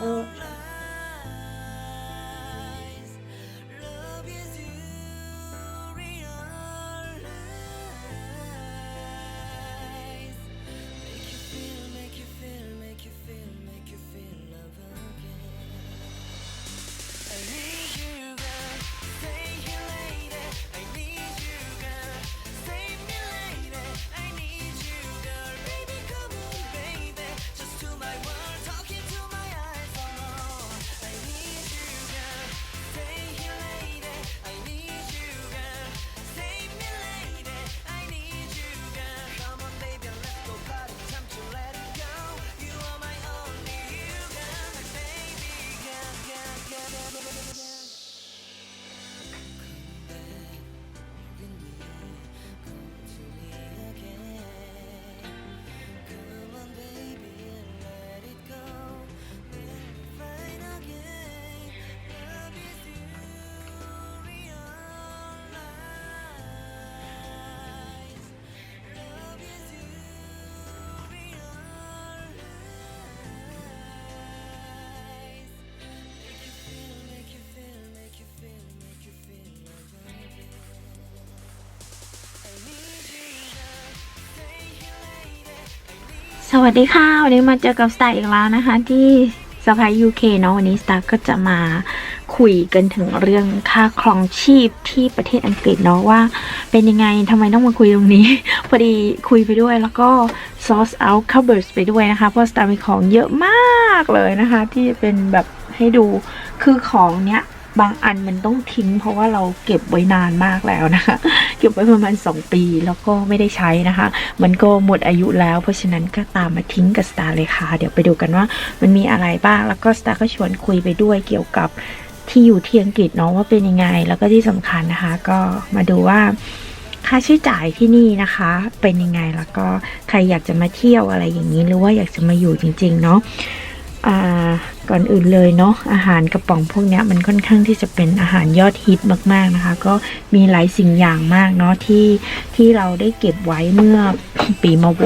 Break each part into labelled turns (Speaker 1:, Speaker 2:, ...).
Speaker 1: มั สวัสดีค่ะ วันนี้มาเจอกับสตาร์อีกแล้วนะคะ ที่สภายยูเคเนาะวันนี้สตาร์ก็จะมาคุยกันถึงเรื่องค่าครองชีพที่ประเทศอังกฤษเนาะว่า เป็นยังไงทำไมต้องมาคุยตรงนี้ พอดีคุยไปด้วยแล้วก็ source out covers ไปด้วยนะคะ เพราะสตาร์มีของเยอะมากเลยนะคะ ที่เป็นแบบให้ดูคือของเนี้ย บางอันมันต้องทิ้ง เพราะว่าเราเก็บไว้นานมากแล้วนะคะ เก็บไว้ประมาณ 2 ปีแล้วก็ไม่ได้ใช้นะคะ มันก็หมดอายุแล้ว เพราะฉะนั้นก็ตามมาทิ้งกับสตาร์เลยค่ะ เดี๋ยวไปดูกันว่ามันมีอะไรบ้าง แล้วก็สตาร์ก็ชวนคุยไปด้วยเกี่ยวกับที่อยู่ที่อังกฤษเนาะว่าเป็นยังไง แล้วก็ที่สำคัญนะคะ ก็มาดูว่าค่าใช้จ่ายที่นี่นะคะ เป็นยังไงแล้วก็ใครอยากจะมาเที่ยวอะไรอย่างนี้หรือว่าอยากจะมาอยู่จริง ๆ เนาะ ก่อนอื่นเลยเนาะอาหารกระป๋องพวกนี้มันค่อนข้างที่จะเป็นอาหารยอดฮิตมาก ๆนะคะ ก็มีหลายสิ่งอย่างมากเนาะที่ที่เราได้เก็บไว้เมื่อปีมาโว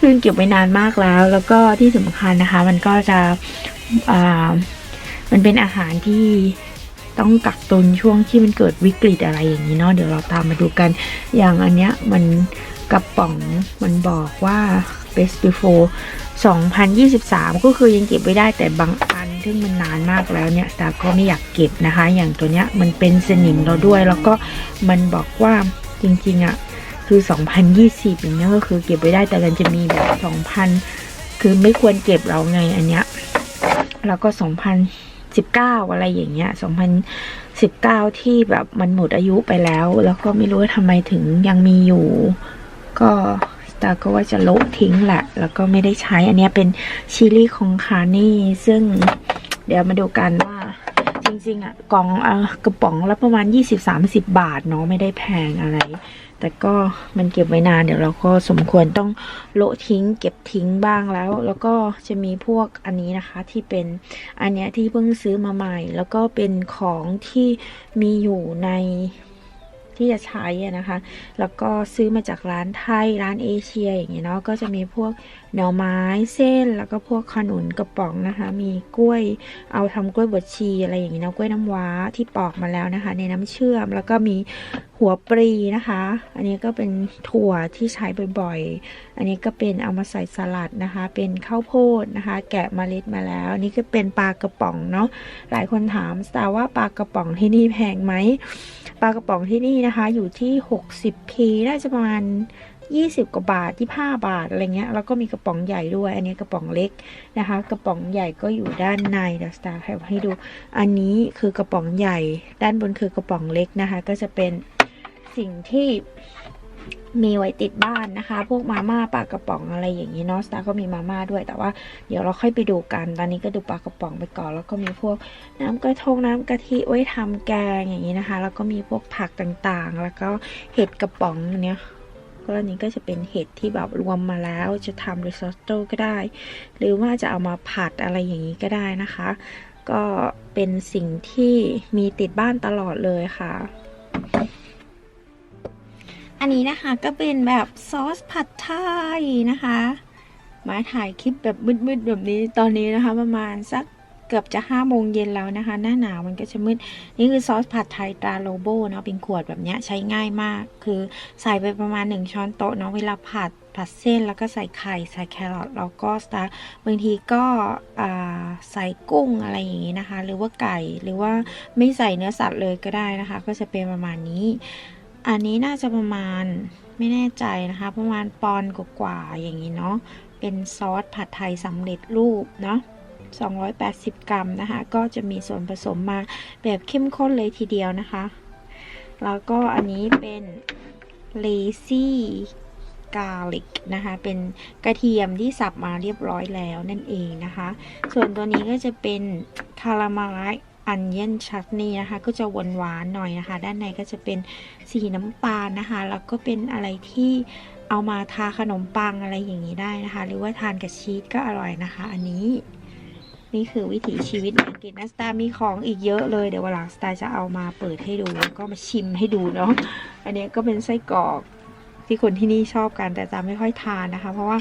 Speaker 1: ซึ่งเก็บไว้นานมากแล้ว แล้วก็ที่สำคัญนะคะ มันก็จะมันเป็นอาหารที่ต้องกักตุนช่วงที่มันเกิดวิกฤตอะไรอย่างนี้เนาะเดี๋ยวเราตามมาดูกัน อย่างอันเนี้ยมันกระป๋องมันบอกว่า best before 2023 ก็คือยังเก็บไว้ได้แต่บางอันซึ่งมันนานมากแล้วเนี่ยสตาร์ก็ไม่อยากเก็บนะคะ อย่างตัวเนี้ยมันเป็นสนิมเราด้วย แล้วก็มันบอกว่าจริงๆอะ่ะคือ 2020 อย่างเงี้ยก็คือเก็บไว้ได้แต่มันจะมีแบบ 2,000 คือไม่ควรเก็บเราไงอันเนี้ยแล้วก็ 2019 อะไรอย่างเงี้ย 2019 ที่แบบมันหมดอายุไปแล้ว แล้วก็ไม่รู้ว่าทำไมถึงยังมีอยู่ ก็ ตาก็ว่าจะโละทิ้งแหละ แล้วก็ไม่ได้ใช้ อันนี้เป็นชิลี่ของคานี่ ซึ่งเดี๋ยวมาดูกันว่าจริงๆอะกล่องเอ่อกระป๋องละประมาณ 20-30 บาทเนาะไม่ได้แพงอะไร แต่ก็มันเก็บไว้นานเดี๋ยวเราก็สมควรต้องโละทิ้ง เก็บทิ้งบ้างแล้ว แล้วก็จะมีพวกอันนี้นะคะที่เป็นอันเนี้ยที่เพิ่งซื้อมาใหม่ แล้วก็เป็นของที่มีอยู่ใน ที่จะใช้นะคะ แล้วก็ซื้อมาจากร้านไทยร้านเอเชียอย่างเงี้ยเนาะก็จะมีพวกหน่อไม้เส้น แล้วก็พวกขนุนกระป๋องนะคะ มีกล้วยเอาทำกล้วยบดชีอะไรอย่างเงี้ยเนาะกล้วยน้ำว้าที่ปอกมาแล้วนะคะ ในน้ำเชื่อมแล้วก็มีหัวปรีนะคะ อันนี้ก็เป็นถั่วที่ใช้บ่อยๆ อันนี้ก็เป็นเอามาใส่สลัดนะคะ เป็นข้าวโพดนะคะ แกะเมล็ดมาแล้ว อันนี้ก็เป็นปลากระป๋องเนาะ หลายคนถามสตาร์ว่าปลากระป๋องที่นี่แพงไหม ปลากระป๋องที่นี่นะคะอยู่ที่ 60p น่าจะประมาณ20 กว่าบาทที่5บาท อะไรเงี้ย แล้วก็มีกระป๋องใหญ่ด้วย อันนี้กระป๋องเล็กนะคะ กระป๋องใหญ่ก็อยู่ด้านในเดี๋ยวสตาร์ให้ดู อันนี้คือกระป๋องใหญ่ ด้านบนคือกระป๋องเล็กนะคะ ก็จะเป็น สิ่งที่มีไว้ติดบ้านนะคะ พวกมาม่าปลากระป๋องอะไรอย่างนี้เนาะสตาร์ก็มีมาม่าด้วยแต่ว่าเดี๋ยวเราค่อยไปดูกัน ตอนนี้ก็ดูปลากระป๋องไปก่อน แล้วก็มีพวกน้ำกระทงน้ำกะทิไว้ทำแกงอย่างนี้นะคะ แล้วก็มีพวกผักต่างๆ แล้วก็เห็ดกระป๋องเนี้ยก็อันนี้ก็จะเป็นเห็ดที่แบบรวมมาแล้วจะทำริซอตโต้ก็ได้ หรือว่าจะเอามาผัดอะไรอย่างนี้ก็ได้นะคะ ก็เป็นสิ่งที่มีติดบ้านตลอดเลยค่ะ อันนี้นะคะก็เป็นแบบซอสผัดไทยนะคะ มาถ่ายคลิปแบบมืดๆแบบนี้ตอนนี้นะคะ ประมาณสักเกือบจะห้าโมงเย็นแล้วนะคะ หน้าหนาวมันก็จะมืด นี่คือซอสผัดไทยตราโลโบเนาะเป็นขวดแบบเนี้ยใช้ง่ายมาก คือใส่ไปประมาณ 1 ช้อนโต๊ะเนาะเวลาผัดผัดเส้นแล้วก็ใส่ไข่ใส่แครอทแล้วก็สตาร์บางทีก็ใส่กุ้งอะไรอย่างงี้นะคะ หรือว่าไก่หรือว่าไม่ใส่เนื้อสัตว์เลยก็ได้นะคะ ก็จะเป็นประมาณนี้ อันนี้น่าจะประมาณไม่แน่ใจนะคะ ประมาณปอนกว่าๆอย่างนี้เนาะ เป็นซอสผัดไทยสำเร็จรูปเนาะ280 กรัมนะคะ ก็จะมีส่วนผสมมาแบบเข้มข้นเลยทีเดียวนะคะ แล้วก็อันนี้เป็น lazy garlic นะคะ เป็นกระเทียมที่สับมาเรียบร้อยแล้วนั่นเองนะคะ ส่วนตัวนี้ก็จะเป็นคาราเมล อันเย็นชัตนี่นะคะ ก็จะหวานหวานๆหน่อยนะคะ ด้านในก็จะเป็นสีน้ำตาลนะคะ แล้วก็เป็นอะไรที่เอามาทาขนมปังอะไรอย่างนี้ได้นะคะ หรือว่าทานกับชีสก็อร่อยนะคะ อันนี้ นี่คือวิถีชีวิตอังกฤษนะสตาร์มีของอีกเยอะเลยเดี๋ยววันหลังสตาร์จะเอามาเปิดให้ดูแล้วก็มาชิมให้ดูเนาะอันนี้ก็เป็นไส้กรอกที่คนที่นี่ชอบกันแต่จะไม่ค่อยทานนะคะ เพราะว่า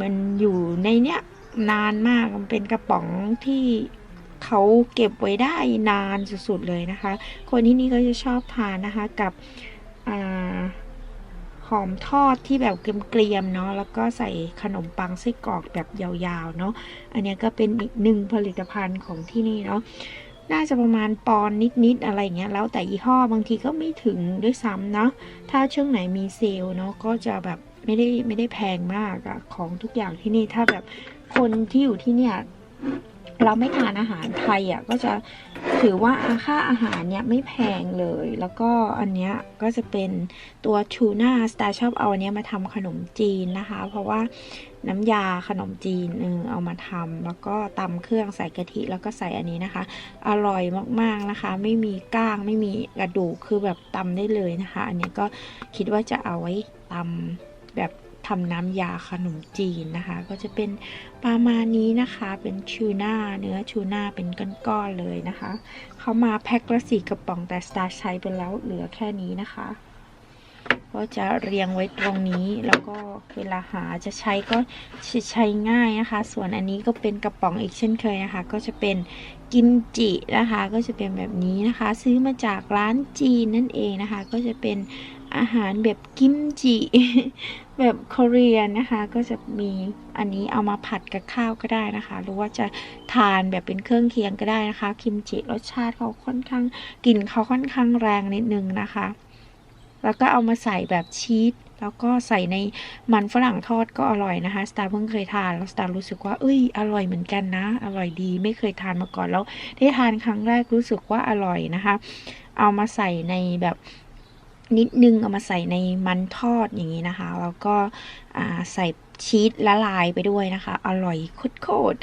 Speaker 1: มันอยู่ในเนี้ยนานมากมันเป็นกระป๋องที่ เขาเก็บไว้ได้นานสุดๆเลยนะคะ คนที่นี่ก็จะชอบทานนะคะกับอหอมทอดที่แบบเกรียมๆเนาะแล้วก็ใส่ขนมปังไส้กรอกแบบยาวๆเนาะอันนี้ก็เป็นอีกหนึ่งผลิตภัณฑ์ของที่นี่เนาะน่าจะประมาณปอนนิดๆอะไรเงี้ยแล้วแต่ยี่ห้อบางทีก็ไม่ถึงด้วยซ้ำเนาะถ้าช่วงไหนมีเซลเนาะก็จะแบบไม่ได้ไม่ได้แพงมากอะของทุกอย่างที่นี่ถ้าแบบคนที่อยู่ที่เนี่ย เราไม่ทานอาหารไทยอะก็จะถือว่าค่าอาหารเนี่ยไม่แพงเลย แล้วก็อันเนี้ยก็จะเป็นตัวทูน่าสตาร์ชอบเอาอันเนี้ยมาทำขนมจีนนะคะ เพราะว่าน้ำยาขนมจีนเออเอามาทำแล้วก็ตำเครื่องใส่กะทิแล้วก็ใส่อันนี้นะคะ อร่อยมากๆนะคะ ไม่มีก้างไม่มีกระดูกคือแบบตำได้เลยนะคะ อันเนี้ยก็คิดว่าจะเอาไว้ตำแบบ ทำน้ำยาขนมจีนนะคะ ก็จะเป็นประมาณนี้นะคะ เป็นชูน่าเนื้อชูน่าเป็นก้อนๆเลยนะคะ เขามาแพ็คละสี่กระป๋องแต่สตาร์ใช้ไปแล้วเหลือแค่นี้นะคะ ก็จะเรียงไว้ตรงนี้แล้วก็เวลาหาจะใช้ก็ใช้ง่ายนะคะ ส่วนอันนี้ก็เป็นกระป๋องอีกเช่นเคยนะคะ ก็จะเป็นกิมจินะคะ ก็จะเป็นแบบนี้นะคะ ซื้อมาจากร้านจีนนั่นเองนะคะ ก็จะเป็น อาหารแบบกิมจิ แบบเกาหลีนะคะ ก็จะมีอันนี้เอามาผัดกับข้าวก็ได้นะคะ หรือว่าจะทานแบบเป็นเครื่องเคียงก็ได้นะคะ กิมจิรสชาติเขาค่อนข้างกลิ่นเขาค่อนข้างแรงนิดนึงนะคะ แล้วก็เอามาใส่แบบชีสแล้วก็ใส่ในมันฝรั่งทอดก็อร่อยนะคะ สตาร์เพิ่งเคยทาน แล้วสตาร์รู้สึกว่า เอ้ย อร่อยเหมือนกันนะ อร่อยดี ไม่เคยทานมาก่อน แล้วได้ทานครั้งแรกรู้สึกว่าอร่อยนะคะ เอามาใส่ในแบบ นิดนึงเอามาใส่ในมันทอดอย่างนี้นะคะ แล้วก็ใส่ชีสละลายไปด้วยนะคะ อร่อยโคตร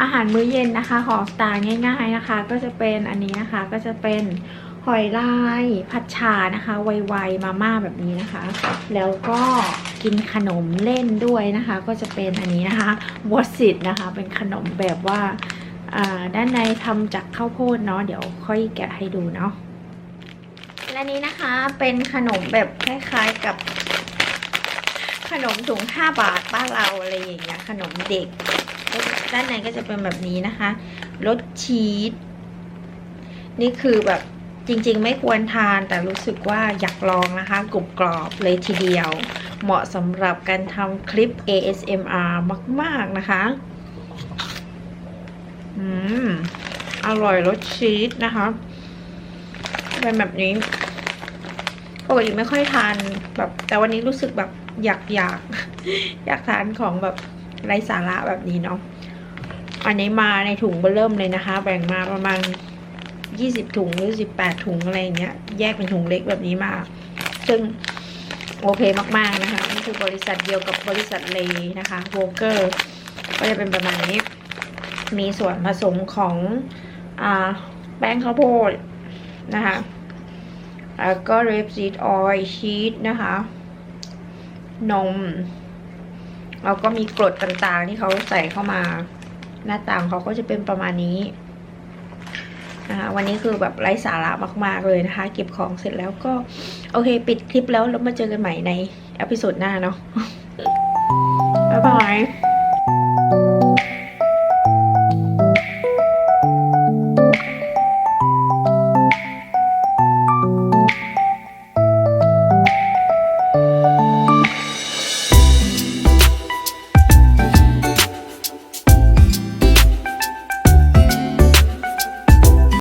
Speaker 1: อาหารมื้อเย็นนะคะของสตาร์ง่าย ๆนะคะ ก็จะเป็นอันนี้นะคะก็จะเป็นหอยลายผัดชานะคะ ไวๆมาม่าแบบนี้นะคะ แล้วก็กินขนมเล่นด้วยนะคะ ก็จะเป็นอันนี้นะคะวอสิตนะคะ เป็นขนมแบบว่าอ่าด้านในทำจากข้าวโพดเนาะเดี๋ยวค่อยแกะให้ดูเนาะและนี้นะคะเป็นขนมแบบคล้ายๆกับขนมถุง 5 บาทบ้านเราอะไรอย่างเงี้ยขนมเด็ก ด้านในก็จะเป็นแบบนี้นะคะรสชีสนี่คือแบบจริงๆ ไม่ควรทานแต่รู้สึกว่าอยากลองนะคะกรุบกรอบเลยทีเดียว เหมาะสำหรับการทำคลิป ASMR มาก ๆ นะคะ อืม อร่อยรสชีสนะคะเป็นแบบนี้ปกติไม่ค่อยทานแบบ แต่วันนี้รู้สึกแบบอยากอยากอยากทานของแบบไร้สาระแบบนี้เนาะ อันนี้มาในถุงเบอร์เริ่มเลยนะคะ แบ่งมาประมาณยี่สิบถุงหรือสิบแปดถุงอะไรเงี้ย แยกเป็นถุงเล็กแบบนี้มา ซึ่งโอเคมาก ๆ นะคะ นี่คือบริษัทเดียวกับบริษัทเลนะคะโวเกอร์ก็จะเป็นประมาณนี้ มีส่วนผสมของอ่าแป้งข้าวโพดนะคะแล้วก็เรปซีดออยล์ชีสนะคะ นม แล้วก็มีกรดต่างๆที่เขาใส่เข้ามา หน้าต่างเขาก็จะเป็นประมาณนี้นะคะวันนี้คือแบบไร้สาระมากๆเลยนะคะ เก็บของเสร็จแล้วก็ โอเค ปิดคลิปแล้วแล้วมาเจอกันใหม่ในอพิโซดหน้าเนาะบ๊ายบาย